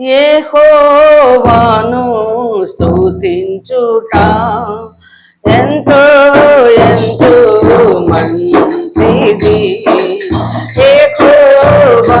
ఏహోవాను స్థుతించుట ఎంతో ఎంతో మంచిది. ఏహోవా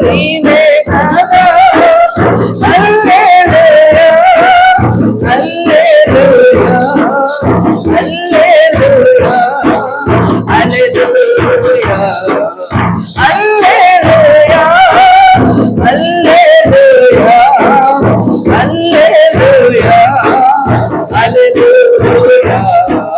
dream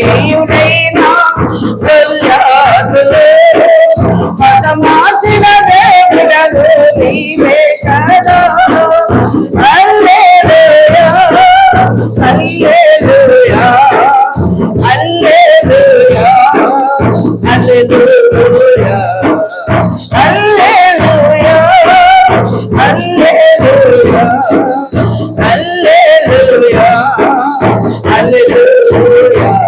నీవునైనా మతమాసిన దేవుడను నీవే కదా. అల్లేలుయా అల్లేలుయా అల్లేలుయా అల్లేలుయా. అల్లేలుయా అల్లేలుయా అల్లేలుయా Hallelujah.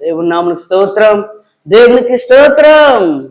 దేవుని నామకు స్తోత్రం. దేవునికి స్తోత్రం.